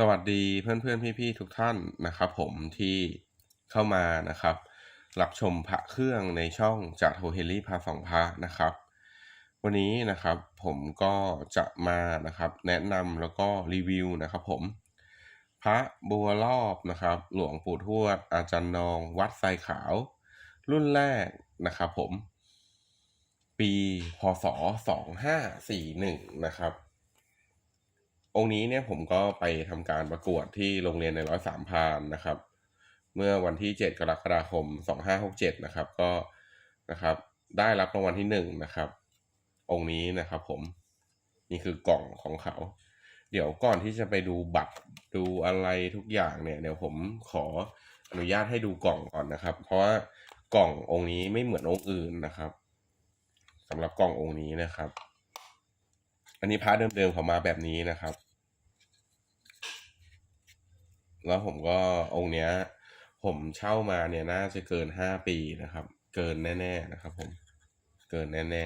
สวัสดีเพื่อนๆพี่ๆทุกท่านนะครับผมที่เข้ามานะครับ รับชมพระเครื่องในช่องจากโทเฮลี่พาสองพระนะครับ วันนี้นะครับผมก็จะมานะครับแนะนำแล้วก็รีวิวนะครับผม พระบัวรอบนะครับ หลวงปู่ทวด อาจารย์นองวัดไซขาว รุ่นแรกนะครับผม ปีพศ 2541 นะครับ องค์นี้เนี่ยผมก็ไปทำการประกวดที่โรงเรียนในร้อยสามพานนะครับ เมื่อวันที่ 7 กรกฎาคม 2567 นะครับ ก็นะครับได้รับรางวัลที่หนึ่งนะครับ องค์นี้นะครับ ผมนี่คือกล่องของเขา เดี๋ยวก่อนที่จะไปดูบัตรดูอะไรทุกอย่างเนี่ยเดี๋ยวผมขออนุญาตให้ดูกล่องก่อนนะครับ เพราะว่ากล่ององค์นี้ไม่เหมือนองค์อื่นนะครับสำหรับกล่ององค์นี้นะครับ อันนี้พระเดิมๆเขามาแบบนี้นะครับ แล้วผมก็องค์เนี้ย ผมเช่ามาเนี่ยน่าจะเกินห้าปีนะครับ เกินแน่ๆนะครับ ผมเกินแน่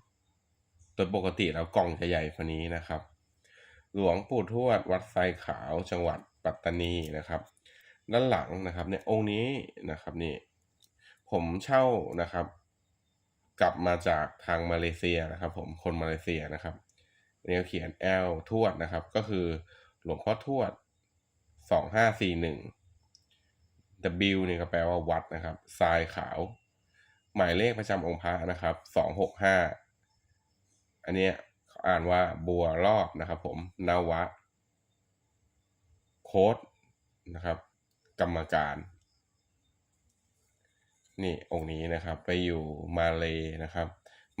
ๆโดยปกติแล้วกล่องจะใหญ่กว่านี้นะครับ หลวงปู่ทวดวัดไซขาวจังหวัดปัตตานีนะครับ ด้านหลังนะครับเนี่ยองค์นี้นะครับนี่ผมเช่านะครับ กลับมาจากทางมาเลเซียนะครับ ผมคนมาเลเซียนะครับนี่เขียน L ทวดนะครับ ก็คือ หลวงพ่อทวดสองห้าสี่หนึ่ง W นี่ก็แปลว่าวัดนะครับทรายขาว หมายเลขประจำองค์พระนะครับสองหกห้าอันเนี้ยอ่านว่าบัวรอบนะครับ ผมนวะ โค้ดนะครับ กรรมการ นี่องค์นี้นะครับ ไปอยู่มาเลยนะครับ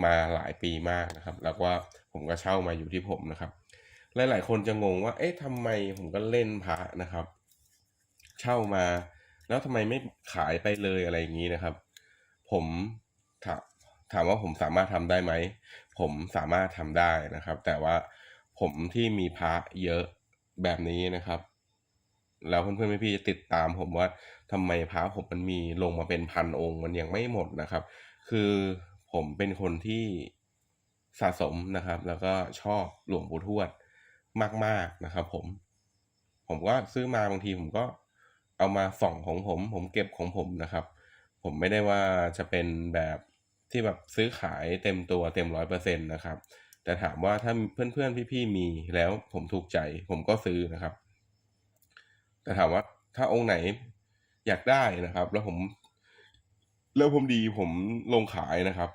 มาหลายปีมากนะครับ แล้วก็ผมก็เช่ามาอยู่ที่ผมนะครับ หลายๆคนจะงงว่า เอ๊ะทำไมผมก็เล่นพระนะครับ เช่ามา แล้วทำไมไม่ขายไปเลยอะไรอย่างนี้นะครับ ผมถามถามว่าผมสามารถทำได้ไหม ผมสามารถทำได้นะครับ แต่ว่าผมที่มีพระเยอะแบบนี้นะครับ แล้วเพื่อนๆพี่ๆจะติดตามผมว่าทำไมพระผมมันมีลงมาเป็นพันองค์มันยังไม่หมดนะครับ คือผมเป็นคนที่สะสมนะครับ แล้วก็ชอบหลวงปู่ทวด มาก ๆนะครับ ผม ผมก็ซื้อมาบางทีผมก็เอามาส่องของผม ผมเก็บของผมนะครับ ผมไม่ได้ว่าจะเป็นแบบที่แบบซื้อขายเต็มตัวเต็มร้อยเปอร์เซ็นต์นะครับ แต่ถามว่าถ้าเพื่อนๆพี่ๆมีแล้วผมถูกใจ ผมก็ซื้อนะครับ แต่ถามว่าถ้าองค์ไหนอยากได้นะครับ แล้วผมแล้วผมดีผมลงขายนะครับ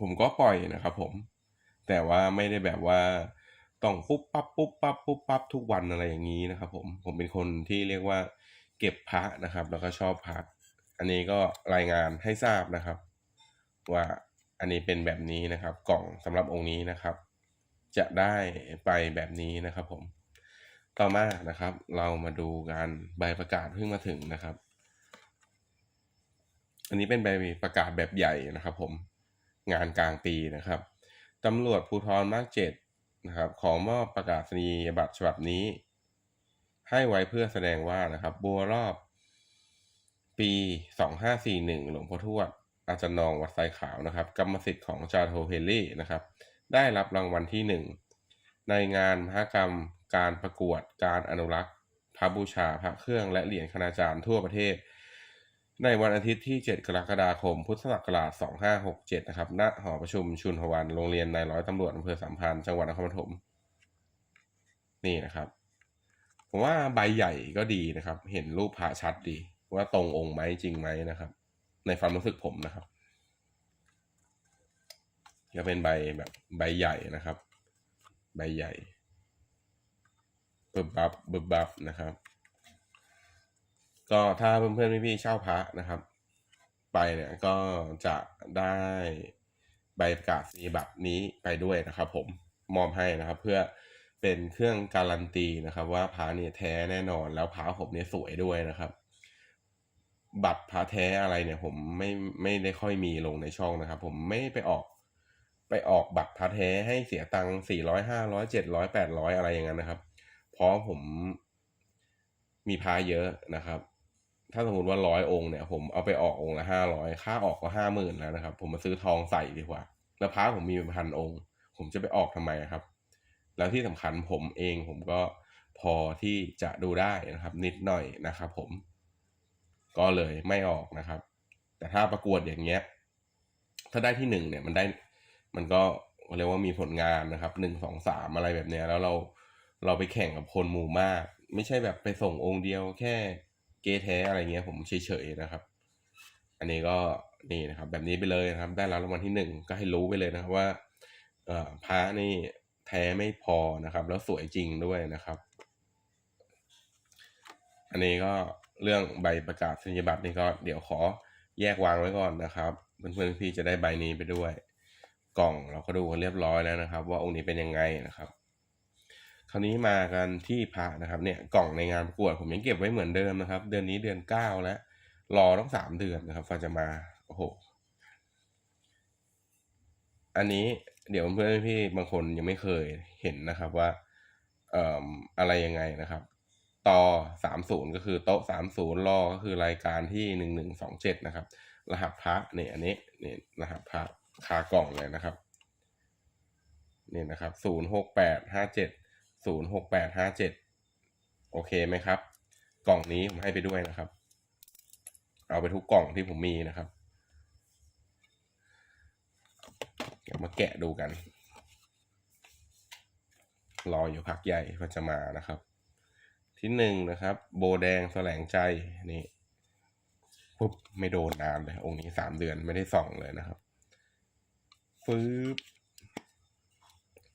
ผมก็ปล่อยนะครับ ผม แต่ว่าไม่ได้แบบว่า ต้องปุ๊บปั๊บปุ๊บปั๊บปุ๊บปั๊บทุกวันอะไรอย่างนี้นะครับ ผมผมเป็นคนที่เรียกว่า เก็บพระนะครับ แล้วก็ชอบพระอันนี้ก็รายงานให้ทราบนะครับ ว่าอันนี้เป็นแบบนี้นะครับ กล่องสำหรับองค์นี้นะครับ จะได้ไปแบบนี้นะครับ ผม ต่อมานะครับ เรามาดูการใบประกาศเพิ่งมาถึงนะครับ อันนี้เป็นใบประกาศแบบใหญ่นะครับ ผมงานกลางปีนะครับตำรวจภูธรภาคเจ็ด นะครับขอมอบประกาศนียบัตรฉบับนี้ ให้ไว้เพื่อแสดงว่านะครับ บัวรอบ ปี 2541 หลวงพ่อทวดอาจารย์นองวัดไซขาวนะครับ กรรมสิทธิ์ของจาโทเฮลลี่นะครับ ได้รับรางวัลที่ 1 ในงานมหกรรมการประกวดการอนุรักษ์พระบูชาพระเครื่องและเหรียญคณาจารย์ทั่วประเทศ ในวันอาทิตย์ที่ 7 กรกฎาคม พุทธศักราช 2567 นะครับ ณ หอประชุมชุนทวัน โรงเรียนนายร้อยตำรวจอำเภอสามพันจังหวัดนครปฐม นี่นะครับ ผมว่าใบใหญ่ก็ดีนะครับ เห็นรูปพระชัดดี ว่าตรงองค์ไหมจริงไหมนะครับ ในความรู้สึกผมนะครับ จะเป็นใบแบบใบใหญ่นะครับ ใบใหญ่บึบบับบึบบับนะครับ ก็ถ้าเพื่อนๆพี่ๆเช่าพระนะครับ ไปเนี่ยก็จะได้ใบประกาศนียบัตรนี้ไปด้วยนะครับผมมอบให้นะครับ เพื่อเป็นเครื่องการันตีนะครับ ว่าพระเนี่ยแท้แน่นอนแล้วพระผมเนี่ยสวยด้วยนะครับ บัตรพระแท้อะไรเนี่ยผมไม่ไม่ได้ค่อยมีลงในช่องนะครับ ผมไม่ไปออกไปออกบัตรพระแท้ให้เสียตังค์สี่ร้อยห้าร้อยเจ็ดร้อยแปดร้อยอะไรอย่างนั้นนะครับ เพราะผมมีพระเยอะนะครับ ถ้าสมมติว่าร้อยองค์เนี่ย ผมเอาไปออกองค์ละห้าร้อยค่าออกก็ห้าหมื่นแล้วนะครับ ผมมาซื้อทองใส่ดีกว่า แล้วพระผมมีเป็นพันองค์ ผมจะไปออกทำไมครับ แล้วที่สำคัญผมเองผมก็พอที่จะดูได้นะครับ นิดหน่อยนะครับผม ก็เลยไม่ออกนะครับ แต่ถ้าประกวดอย่างเงี้ย ถ้าได้ที่หนึ่งเนี่ยมันได้ มันก็เรียกว่ามีผลงานนะครับหนึ่งสองสามอะไรแบบเนี้ย แล้วเราเราไปแข่งกับคนหมู่มาก ไม่ใช่แบบไปส่งองค์เดียวแค่ เกแท้อะไรเงี้ยผมเฉยๆนะครับ อันนี้ก็นี่นะครับ แบบนี้ไปเลยนะครับ ได้รับรางวัลที่หนึ่งก็ให้รู้ไปเลยนะครับว่าเอ่อพระนี่แท้ไม่พอนะครับ แล้วสวยจริงด้วยนะครับ อันนี้ก็เรื่องใบประกาศนียบัตรนี่ก็เดี๋ยวขอแยกวางไว้ก่อนนะครับเพื่อนๆพี่จะได้ใบนี้ไปด้วย กล่องเราก็ดูกันเรียบร้อยแล้วนะครับ ว่าองค์นี้เป็นยังไงนะครับ คราวนี้มากันที่พระนะครับเนี่ยกล่องในงานประกวดผมยังเก็บไว้เหมือนเดิมนะครับ เดือนนี้เดือนเก้าแล้ว รอต้องสามเดือนนะครับฟ้าจะมาโอ้โหอันนี้เดี๋ยวเพื่อนพี่บางคนยังไม่เคยเห็นนะครับว่าเอ่ออะไรยังไงนะครับต่อสามศูนย์ก็คือโต๊ะสามศูนย์รอก็คือรายการที่หนึ่งหนึ่งสองเจ็ดนะครับ รหัสพระเนี่ยอันนี้เนี่ยรหัสพระคากล่องเลยนะครับนี่นะครับศูนย์หกแปดห้าเจ็ด ศูนย์หกแปดห้าเจ็ดโอเคไหมครับ กล่องนี้ผมให้ไปด้วยนะครับ เอาไปทุกกล่องที่ผมมีนะครับ เดี๋ยวมาแกะดูกัน รออยู่พักใหญ่ก็จะมานะครับ ที่หนึ่งนะครับ โบแดงแสลงใจนี่ปุ๊บไม่โดนนานเลย องค์นี้สามเดือนไม่ได้ส่องเลยนะครับ ฟืบ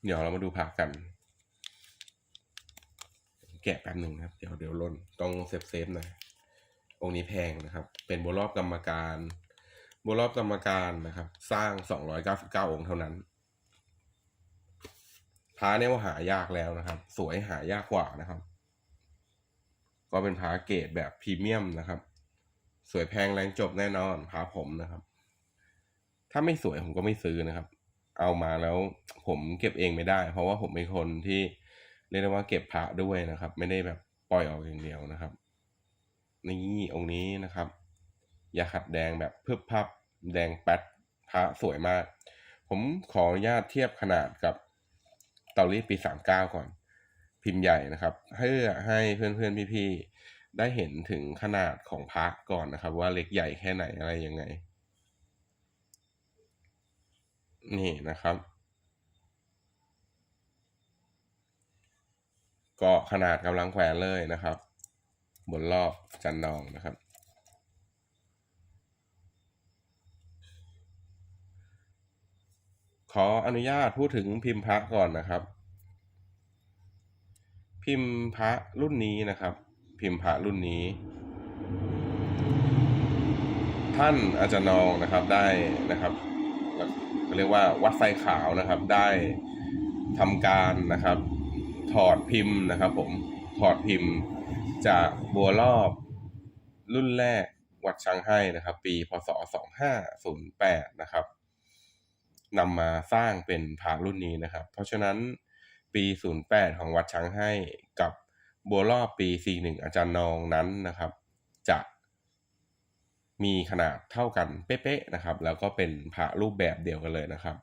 เดี๋ยวเรามาดูพักกัน แกะแป๊บหนึ่งนะครับ เดี๋ยวเดี๋ยวล่นต้องเซฟเซฟน่องค์นี้แพงนะครับ เป็นโบรอบกรรมการโบรอบกรรมการนะครับ สร้างสองร้อยเก้าสิบเก้าองค์เท่านั้นพระเนี่ยว่าหายากแล้วนะครับ สวยหายากกว่านะครับ ก็เป็นพระเกรดแบบพรีเมียมนะครับ สวยแพงแรงจบแน่นอนพระผมนะครับ ถ้าไม่สวยผมก็ไม่ซื้อนะครับ เอามาแล้วผมเก็บเองไม่ได้ เพราะว่าผมเป็นคนที่ รียกได้ว่าเก็บพระด้วยนะครับ ไม่ได้แบบปล่อยออกอย่างเดียวนะครับนี่องค์นี้นะครับยาขัดแดงแบบเพึบพับแดงแป๊ดพระสวยมาก ผมขออนุญาตเทียบขนาดกับเตารีดปีสามเก้าก่อน พิมพ์ใหญ่นะครับเพื่อให้เพื่อนๆพี่ๆได้เห็นถึงขนาดของพระก่อนนะครับ ว่าเล็กใหญ่แค่ไหนอะไรยังไง นี่นะครับ ก็ขนาดกำลังแขวนเลยนะครับ บนรอบจันนองนะครับ ขออนุญาตพูดถึงพิมพ์พระก่อนนะครับ พิมพ์พระรุ่นนี้นะครับ พิมพ์พระรุ่นนี้ ท่านอาจารย์นองนะครับได้นะครับเรียกว่าวัดไฟขาวนะครับได้ทำการนะครับ ถอดพิมพ์นะครับผมถอดพิมพ์จากบัวรอบรุ่นแรกวัดช้างให้นะครับ ปีพศ 2508 นะครับนำมาสร้างเป็นพระรุ่นนี้นะครับ เพราะฉะนั้นปี 08 ของวัดช้างให้กับบัวรอบปี 41 อาจารย์นองนั้นนะครับ จะมีขนาดเท่ากันเป๊ะๆนะครับ แล้วก็เป็นพระรูปแบบเดียวกันเลยนะครับ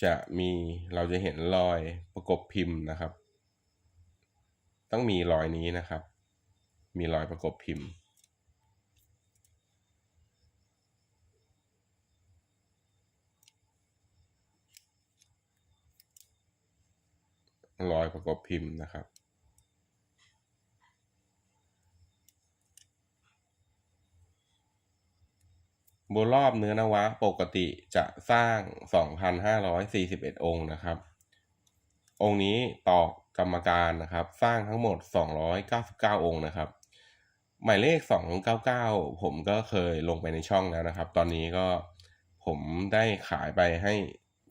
จะมีเราจะเห็นรอยประกบพิมพ์นะครับ ต้องมีรอยนี้นะครับ มีรอยประกบพิมพ์ รอยประกบพิมพ์นะครับ บนรอบเนื้อนวะปกติจะสร้าง 2,541 องค์นะครับ องค์นี้ตอกรรมการนะครับ สร้างทั้งหมด 299 องค์นะครับ หมายเลข 299 ผมก็เคยลงไปในช่องแล้วนะครับ ตอนนี้ก็ผมได้ขายไปให้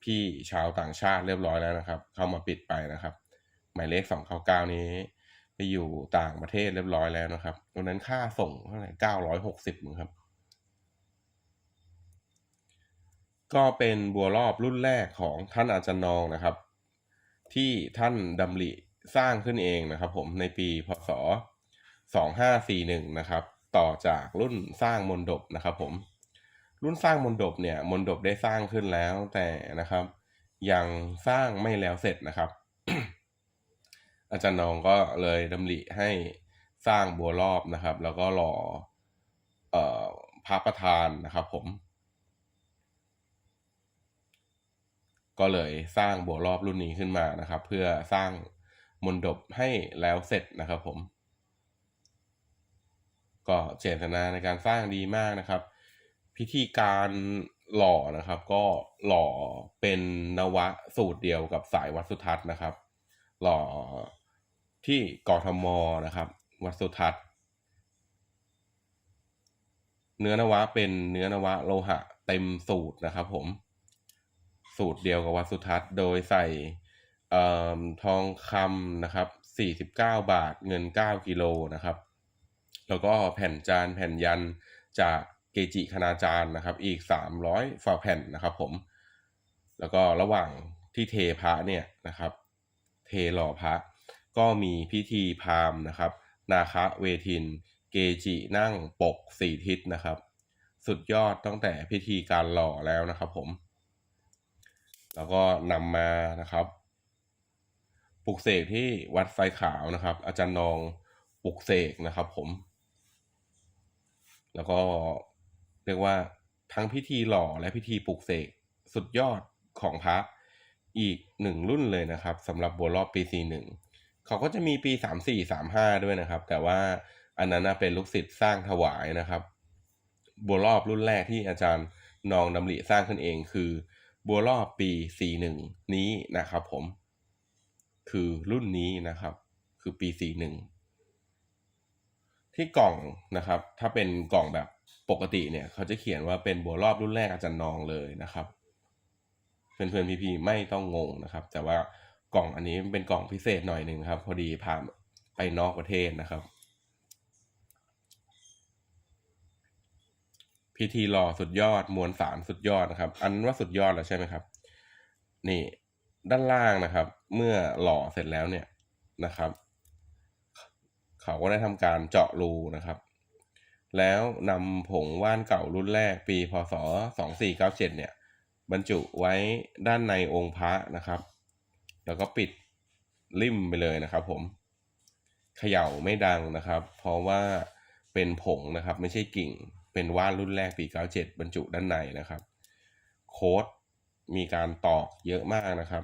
พี่ชาวต่างชาติเรียบร้อยแล้วนะครับ เข้ามาปิดไปนะครับ หมายเลข 299 นี้ไปอยู่ต่างประเทศเรียบร้อยแล้วนะครับวันนั้นค่าส่งเท่าไหร่960มั้งครับ ก็เป็นบัวรอบรุ่นแรกของท่านอาจารย์นองนะครับ ที่ท่านดำริสร้างขึ้นเองนะครับ ผมในปีพศ 2541 นะครับ ต่อจากรุ่นสร้างมนดบนะครับ ผม รุ่นสร้างมนดบเนี่ยมนดบได้สร้างขึ้นแล้วแต่นะครับ ยังสร้างไม่แล้วเสร็จนะครับ อาจารย์นองก็เลยดำริให้สร้างบัวรอบนะครับ แล้วก็หล่อเอ่อพระประธานนะครับ ผม ก็เลยสร้างบัวรอบรุ่นนี้ขึ้นมานะครับ เพื่อสร้างมนดบให้แล้วเสร็จนะครับผม ก็เจตนาในการสร้างดีมากนะครับ พิธีการหล่อนะครับ ก็หล่อเป็นนวะสูตรเดียวกับสายวัดสุทัศน์นะครับ หล่อที่กทมนะครับ วัดสุทัศน์เนื้อนวะเป็นเนื้อนวะโลหะเต็มสูตรนะครับผม สูตรเดียวกับวัดสุทัศน์โดยใส่ทองคำนะครับ 49 บาทเงิน 9 กิโลนะครับ แล้วก็แผ่นจานแผ่นยันจากเกจิคณาจารย์นะครับ อีก 300ฝ่าแผ่นนะครับผม แล้วก็ระหว่างที่เทพระเนี่ยนะครับ เทหล่อพระก็มีพิธีพราหมณ์นะครับ นาคะเวทิน เกจินั่งปกสี่ทิศนะครับ สุดยอดตั้งแต่พิธีการหล่อแล้วนะครับผม แล้วก็นำมานะครับปลุกเสกที่วัดไฟขาวนะครับ อาจารย์นองปลุกเสกนะครับ ผม แล้วก็เรียกว่าทั้งพิธีหล่อและพิธีปลุกเสกสุดยอดของพระอีกหนึ่งรุ่นเลยนะครับสำหรับบัวรอบปีสี่หนึ่งเขาก็จะมีปีสามสี่สามห้าด้วยนะครับ แต่ว่าอันนั้นเป็นลูกศิษย์สร้างถวายนะครับบัวรอบรุ่นแรกที่อาจารย์นองดำริสร้างขึ้นเองคือ บัวรอบปีสี่หนึ่งนี้นะครับผม คือรุ่นนี้นะครับ คือปีสี่หนึ่งที่กล่องนะครับ ถ้าเป็นกล่องแบบปกติเนี่ย เขาจะเขียนว่าเป็นบัวรอบรุ่นแรกอาจารย์นองเลยนะครับ เพื่อนๆพี่ๆไม่ต้องงงนะครับ แต่ว่ากล่องอันนี้เป็นกล่องพิเศษหน่อยหนึ่งครับ พอดีพาไปนอกประเทศนะครับ พิธีหล่อสุดยอดมวลสารสุดยอดนะครับ อันว่าสุดยอดแล้วใช่ไหมครับ นี่ด้านล่างนะครับ เมื่อหล่อเสร็จแล้วเนี่ยนะครับ เขาก็ได้ทำการเจาะรูนะครับ แล้วนำผงว่านเก่ารุ่นแรกปีพศ2497เนี่ย บรรจุไว้ด้านในองค์พระนะครับ แล้วก็ปิดริมไปเลยนะครับ ผมเขย่าไม่ดังนะครับ เพราะว่าเป็นผงนะครับ ไม่ใช่กิ่ง เป็นว่านรุ่นแรกปี 97 บรรจุด้านในนะครับ โค้ดมีการตอกเยอะมากนะครับ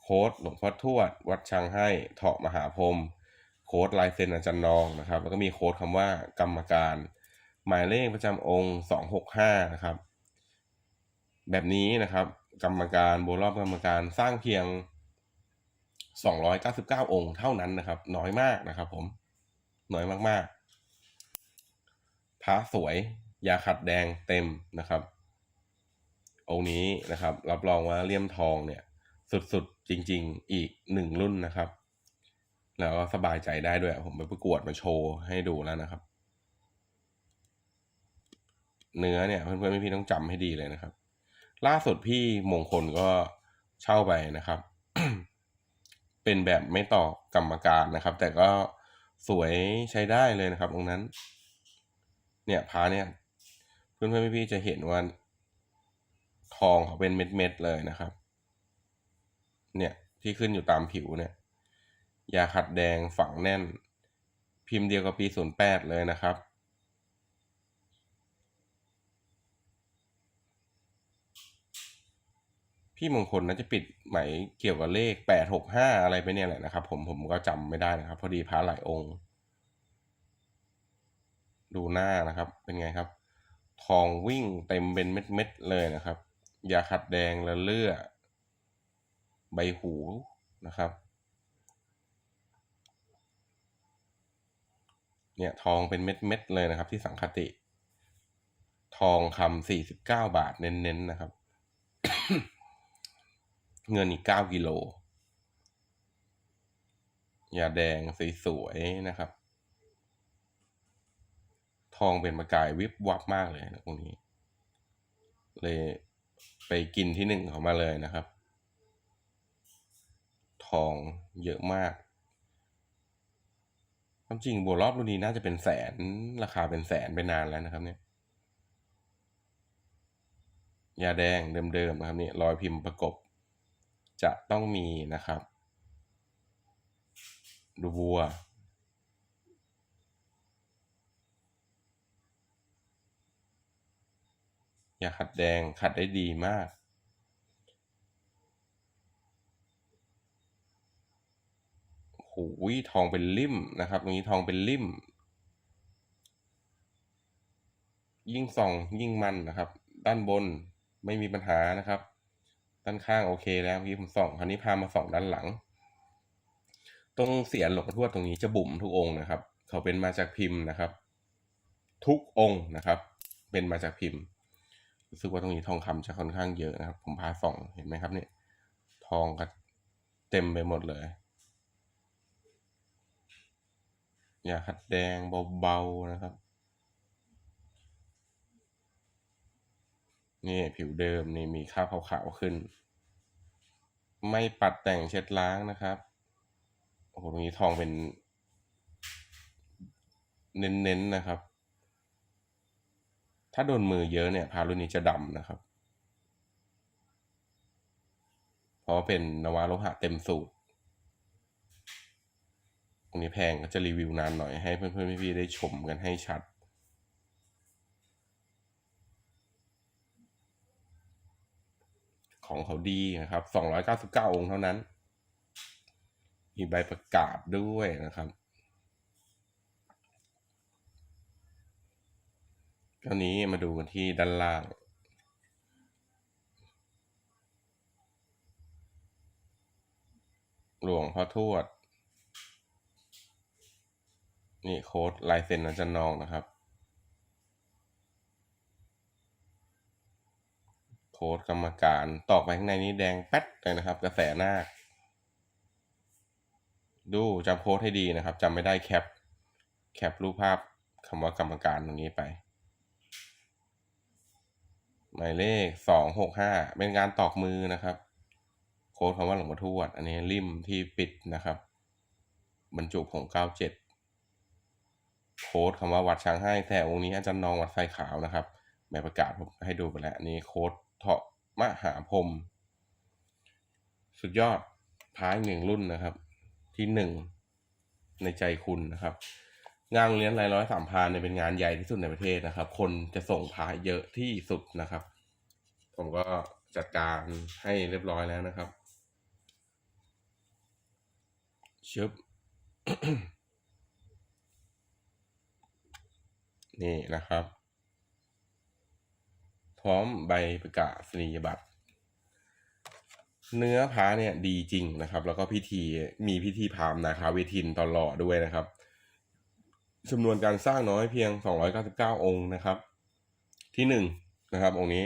โค้ดหลวงพ่อทวด วัดชังให้เถาะมหาพรมโค้ดลายเซ็นอาจารย์นองนะครับ แล้วก็มีโค้ดคำว่ากรรมการ หมายเลขประจำองค์ 265 นะครับ แบบนี้นะครับ กรรมการโบรอบกรรมการสร้างเพียง 299 องค์เท่านั้นนะครับ น้อยมากนะครับ ผมน้อยมากๆ พระสวย ยาขัดแดงเต็มนะครับ องค์นี้นะครับ รับรองว่าเลี่ยมทองเนี่ย สุดๆ จริง ๆ อีกหนึ่งรุ่นนะครับ แล้วก็สบายใจได้ด้วย ผมไปประกวดมาโชว์ให้ดูแล้วนะครับ เนื้อเนี่ย เพื่อนๆพี่ๆต้องจำให้ดีเลยนะครับ ล่าสุดพี่มงคลก็เช่าไปนะครับ เป็นแบบไม่ต่อกรรมการนะครับ แต่ก็สวยใช้ได้เลยนะครับตรงนั้น เนี่ยพาเนี่ยเพื่อนๆพี่ๆจะเห็นว่าทองเขาเป็นเม็ดๆเลยนะครับ เนี่ยที่ขึ้นอยู่ตามผิวเนี่ย ยาขัดแดงฝังแน่น พิมพ์เดียวกับปีศูนย์แปดเลยนะครับ พี่มงคลน่าจะปิดหมายเกี่ยวกับเลขแปดหกห้าอะไรไปเนี่ยแหละนะครับ ผมผมก็จำไม่ได้นะครับ พอดีพระหลายองค์ ดูหน้านะครับ เป็นไงครับ ทองวิ่งเต็มเป็นเม็ดๆเลยนะครับ ยาขัดแดงและเลือดใบหูนะครับ เนี่ยทองเป็นเม็ดๆเลยนะครับ ที่สังคติ ทองคำสี่สิบเก้าบาทเน้นๆนะครับ เงินอีกเก้ากิโลยาแดงสวยๆนะครับ องเป็นประกายวิบวับมากเลยนะตรงนี้ เลยไปกินที่หนึ่งเขามาเลยนะครับ ทองเยอะมากความจริงบัวรอบรุ่นนี้น่าจะเป็นแสนราคาเป็นแสนไปนานแล้วนะครับ เนี่ยยาแดงเดิมๆนะครับนี่รอยพิมพ์ประกบ จะต้องมีนะครับ ดูบัว ยาขัดแดงขัดได้ดีมาก หูยทองเป็นลิ่มนะครับ ตรงนี้ทองเป็นลิ่ม ยิ่งส่องยิ่งมันนะครับ ด้านบนไม่มีปัญหานะครับ ด้านข้างโอเคแล้วเมื่อกี้ผมส่อง คราวนี้พามาส่องด้านหลัง ตรงเสียนหลวงพ่อทวดตรงนี้จะบุ๋มทุกองนะครับ เขาเป็นมาจากพิมพ์นะครับ ทุกองนะครับ เป็นมาจากพิมพ์ รู้สึกว่าตรงนี้ทองคำจะค่อนข้างเยอะนะครับ ผมพาส่องเห็นไหมครับเนี่ย ทองก็เต็มไปหมดเลยอย่าขัดแดงเบาๆนะครับ นี่ผิวเดิมนี่มีคราขาวๆขึ้น ไม่ปัดแต่งเช็ดล้างนะครับโอ้โหตรงนี้ทองเป็น เน้นๆนะครับ ถ้าโดนมือเยอะเนี่ยพารุนี้จะดำนะครับ เพราะว่าเป็นนวาโลหะเต็มสูตรตรงนี้แพงก็จะรีวิวนานหน่อยให้เพื่อนๆพี่ๆได้ชมกันให้ชัดของเขาดีนะครับ 299 องค์เท่านั้น มีใบประกาศด้วยนะครับ คราวนี้มาดูกันที่ด้านล่าง หลวงพ่อทวด นี่โค้ดลายเซ็นอาจารย์นองนะครับ โค้ดกรรมการตอกไปข้างในนี้แดงแป๊ดเลยนะครับ กระแสหน้าดูจำโค้ดให้ดีนะครับจำไม่ได้แคป แคปรูปภาพคำว่ากรรมการตรงนี้ไป หมายเลขสองหกห้าเป็นการตอกมือนะครับ โค้ดคำว่าหลวงพ่อทวด อันนี้ริมที่ปิดนะครับ บรรจุผงเก้าเจ็ดโค้ดคำว่าวัดช้างให้แต่องค์นี้อาจารย์นองวัดไฟขาวนะครับแม่ประกาศผมให้ดูไปแล้วอันนี้โค้ดเถาะมหาพรมสุดยอดพายหนึ่งรุ่นนะครับ ที่หนึ่งในใจคุณนะครับ งานโรงเรียนรายร้อยสามพานเนี่ยเป็นงานใหญ่ที่สุดในประเทศนะครับ คนจะส่งพาเยอะที่สุดนะครับ ผมก็จัดการให้เรียบร้อยแล้วนะครับชึบนี่นะครับ พร้อมใบประกาศนียบัตร เนื้อพระเนี่ยดีจริงนะครับ แล้วก็พิธีมีพิธีพามนาคาเวทินตอนหล่อด้วยนะครับ จำนวนการสร้างน้อยเพียง 299 องค์นะครับ ที่หนึ่งนะครับองค์นี้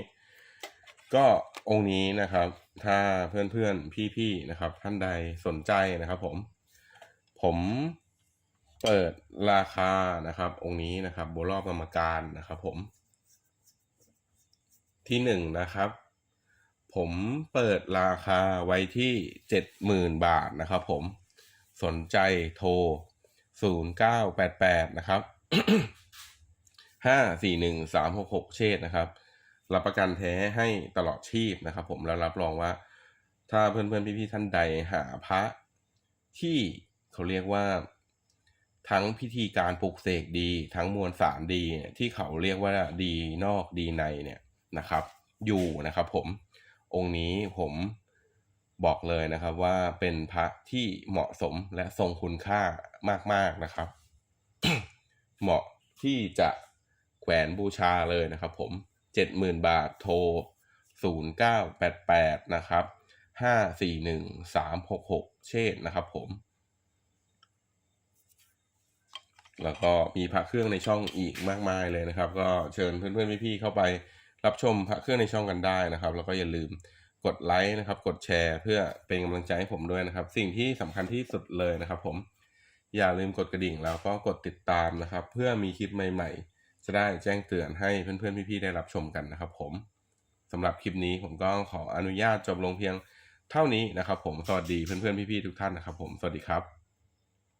ก็องค์นี้นะครับ ถ้าเพื่อนๆพี่ๆนะครับ ท่านใดสนใจนะครับ ผม ผมเปิดราคานะครับ องค์นี้นะครับบนรอบกรรมการนะครับ ผม ที่หนึ่งนะครับ ผมเปิดราคาไว้ที่เจ็ดหมื่นบาทนะครับ ผมสนใจโทร ศูนย์เก้าแปดแปดนะครับห้าสี่หนึ่งสามหกหกเชษนะครับ รับประกันแท้ให้ตลอดชีพนะครับ ผมแล้วรับรองว่า ถ้าเพื่อนๆพี่ๆท่านใดหาพระที่เขาเรียกว่าทั้งพิธีการปลุกเสกดี ทั้งมวลสารดีที่เขาเรียกว่าดีนอกดีในเนี่ยนะครับ อยู่นะครับ ผมองค์นี้ผม บอกเลยนะครับว่าเป็นพระที่เหมาะสมและทรงคุณค่ามาก ๆนะครับ เหมาะที่จะแขวนบูชาเลยนะครับ ผมเจ็ดหมื่นบาทโทรศูนย์เก้าแปดแปดนะครับห้าสี่หนึ่งสามหกหกเชษนะครับผม แล้วก็มีพระเครื่องในช่องอีกมากมายเลยนะครับ ก็เชิญเพื่อนๆพี่ๆเข้าไปรับชมพระเครื่องในช่องกันได้นะครับ แล้วก็อย่าลืม กดไลค์นะครับ กดแชร์ เพื่อเป็นกำลังใจให้ผมด้วยนะครับ สิ่งที่สำคัญที่สุดเลยนะครับ ผม อย่าลืมกดกระดิ่งแล้วก็กดติดตามนะครับ เพื่อมีคลิปใหม่ ๆ จะได้แจ้งเตือนให้เพื่อนๆพี่ๆได้รับชมกันนะครับ ผมสำหรับคลิปนี้ผมก็ขออนุญาตจบลงเพียงเท่านี้นะครับ ผมสวัสดีเพื่อนๆพี่ๆทุกท่านนะครับ ผมสวัสดีครับ